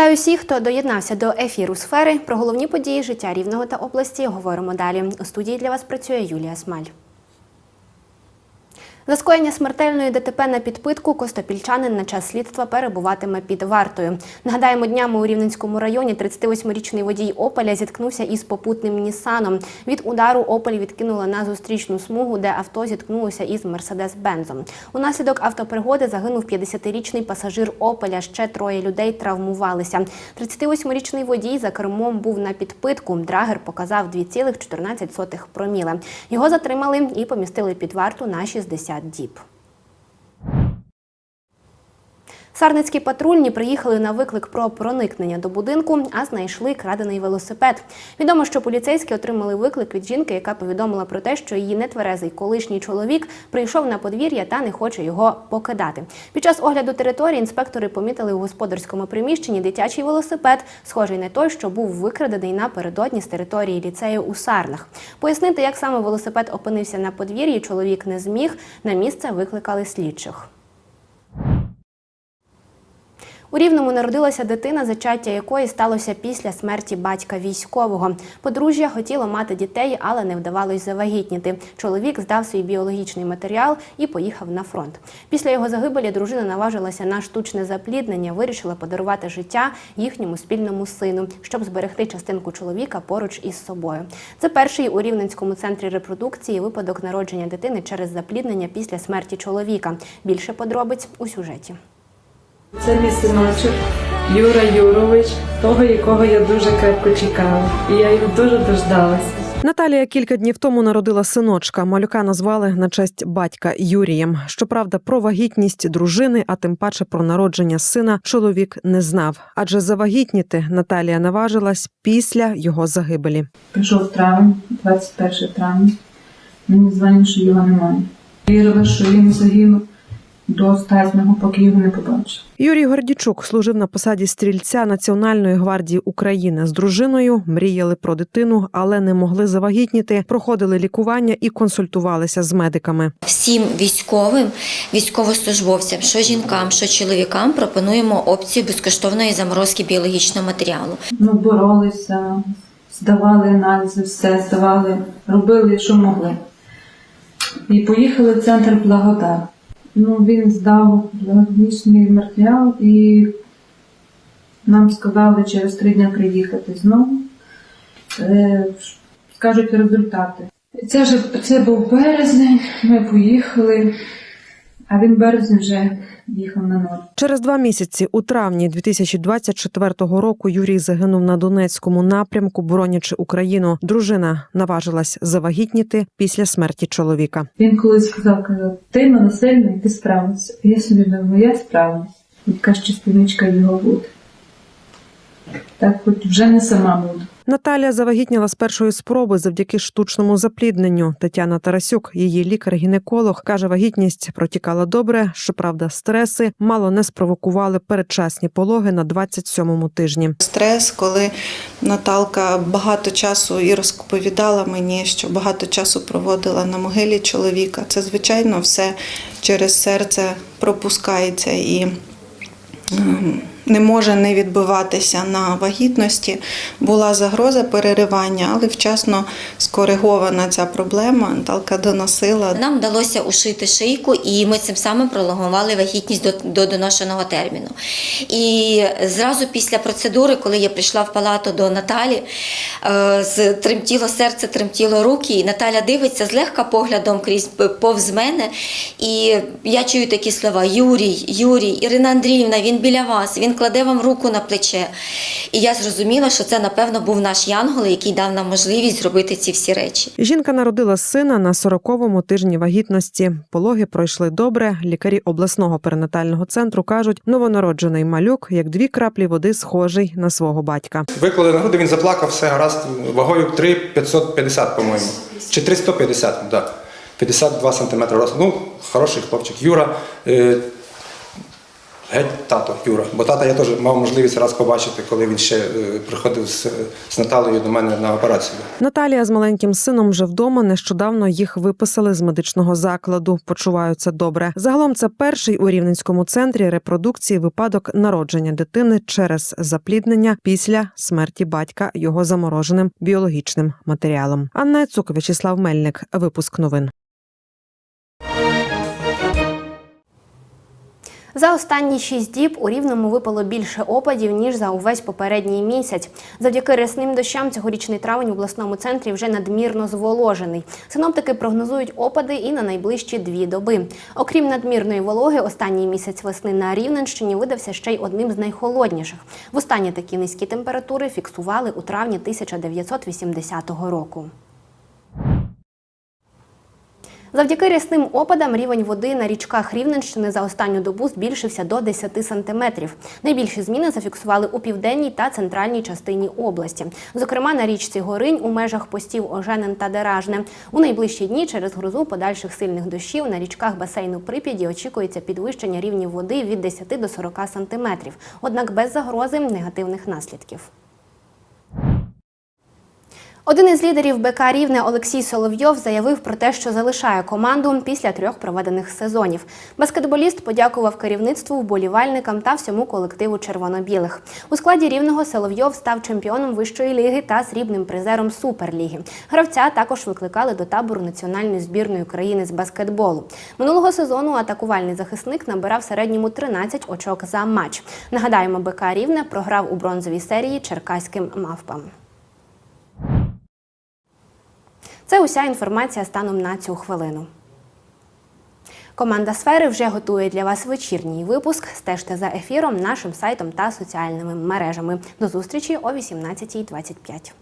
Вітаю всіх, хто доєднався до ефіру сфери. Про головні події життя рівного та області говоримо далі. У студії для вас працює Юлія Смаль. За скоєння смертельної ДТП на підпитку костопільчанин на час слідства перебуватиме під вартою. Нагадаємо, днями у Рівненському районі 38-річний водій Опеля зіткнувся із попутним Нісаном. Від удару Опель відкинула на зустрічну смугу, де авто зіткнулося із Мерседес-Бензом. Унаслідок автопригоди загинув 50-річний пасажир Опеля. Ще троє людей травмувалися. 38-річний водій за кермом був на підпитку. Драгер показав 2,14 проміле. Його затримали і помістили під варту на 60 діб. Сарницькі патрульні приїхали на виклик про проникнення до будинку, а знайшли крадений велосипед. Відомо, що поліцейські отримали виклик від жінки, яка повідомила про те, що її нетверезий колишній чоловік прийшов на подвір'я та не хоче його покидати. Під час огляду території інспектори помітили у господарському приміщенні дитячий велосипед, схожий на той, що був викрадений напередодні з території ліцею у Сарнах. Пояснити, як саме велосипед опинився на подвір'ї, чоловік не зміг. На місце викликали слідчих. У Рівному народилася дитина, зачаття якої сталося після смерті батька військового. Подружжя хотіло мати дітей, але не вдавалось завагітніти. Чоловік здав свій біологічний матеріал і поїхав на фронт. Після його загибелі дружина наважилася на штучне запліднення, вирішила подарувати життя їхньому спільному сину, щоб зберегти частинку чоловіка поруч із собою. Це перший у Рівненському центрі репродукції випадок народження дитини через запліднення після смерті чоловіка. Більше подробиць у сюжеті. Це мій синочок Юра Юрович, того, якого я дуже крепко чекала. І я його дуже дождалася. Наталія кілька днів тому народила синочка. Малюка назвали на честь батька Юрієм. Щоправда, про вагітність дружини, а тим паче про народження сина, чоловік не знав. Адже завагітніти Наталія наважилась після його загибелі. Пішов травень, 21 травня. Мені дзвонив, що його немає. Вірила, що він загинув до останнього, поки його не побачив. Юрій Гордічук служив на посаді стрільця Національної гвардії України з дружиною. Мріяли про дитину, але не могли завагітніти. Проходили лікування і консультувалися з медиками. Всім військовим, військовослужбовцям, що жінкам, що чоловікам пропонуємо опцію безкоштовної заморозки біологічного матеріалу. Ну, боролися, здавали аналізи, все здавали, робили, що могли. І поїхали в центр Благодар. Ну, він здав біологічний матеріал і нам сказали через три дні приїхати знову. Е, скажуть результати. Це, ж, це був березень, ми поїхали, а він березень вже їхав на ноль. Через два місяці, у травні 2024 року, Юрій загинув на Донецькому напрямку, боронячи Україну. Дружина наважилась завагітніти після смерті чоловіка. Він колись сказав, казав, ти мене сильний, ти справишся. І Я собі думаю, я справлюсь. Якась частиничка його буде. Так хоч вже не сама буду. Наталія завагітніла з першої спроби завдяки штучному заплідненню. Тетяна Тарасюк, її лікар-гінеколог, каже, вагітність протікала добре. Щоправда, стреси мало не спровокували передчасні пологи на 27-му тижні. Стрес, коли Наталка багато часу і розповідала мені, що багато часу проводила на могилі чоловіка. Це, звичайно, все через серце пропускається і ем, не може не відбиватися на вагітності. Була загроза переривання, але вчасно скоригована ця проблема. Наталка доносила. Нам вдалося ушити шийку, і ми цим самим пролонгували вагітність до, до доношеного терміну. І зразу після процедури, коли я прийшла в палату до Наталі, е, з тремтіло серце, тремтіло руки, і Наталя дивиться злегка поглядом крізь повз мене. І я чую такі слова: Юрій, Юрій, Ірина Андріївна, він біля вас, він кладе вам руку на плече. І я зрозуміла, що це, напевно, був наш янгол, який дав нам можливість зробити ці всі речі. Жінка народила сина на 40-му тижні вагітності. Пологи пройшли добре. Лікарі обласного перинатального центру кажуть, новонароджений малюк, як дві краплі води, схожий на свого батька. Виклали на груди, він заплакав, все гаразд, вагою 3,550, по-моєму. Чи 350, так. Да. 52 сантиметри росту. Ну, хороший хлопчик. Юра. Геть тато Юра. Бо тата я теж мав можливість раз побачити, коли він ще е, приходив з, з Наталею до мене на операцію. Наталія з маленьким сином вже вдома. Нещодавно їх виписали з медичного закладу. Почуваються добре. Загалом це перший у рівненському центрі репродукції випадок народження дитини через запліднення після смерті батька його замороженим біологічним матеріалом. Анна Цук, Вячеслав Мельник. Випуск новин. За останні шість діб у Рівному випало більше опадів, ніж за увесь попередній місяць. Завдяки рясним дощам цьогорічний травень в обласному центрі вже надмірно зволожений. Синоптики прогнозують опади і на найближчі дві доби. Окрім надмірної вологи, останній місяць весни на Рівненщині видався ще й одним з найхолодніших. Востаннє такі низькі температури фіксували у травні 1980 року. Завдяки рясним опадам рівень води на річках Рівненщини за останню добу збільшився до 10 сантиметрів. Найбільші зміни зафіксували у південній та центральній частині області. Зокрема, на річці Горинь у межах постів Оженин та Деражне. У найближчі дні через грозу подальших сильних дощів на річках басейну Прип'яді очікується підвищення рівнів води від 10 до 40 сантиметрів. Однак без загрози негативних наслідків. Один із лідерів БК Рівне Олексій Соловйов заявив про те, що залишає команду після трьох проведених сезонів. Баскетболіст подякував керівництву, вболівальникам та всьому колективу червоно-білих. У складі рівного Соловйов став чемпіоном вищої ліги та срібним призером Суперліги. Гравця також викликали до табору національної збірної країни з баскетболу. Минулого сезону атакувальний захисник набирав середньому 13 очок за матч. Нагадаємо, БК Рівне програв у бронзовій серії черкаським мавпам. Це уся інформація станом на цю хвилину. Команда сфери вже готує для вас вечірній випуск. Стежте за ефіром, нашим сайтом та соціальними мережами. До зустрічі о 18.25.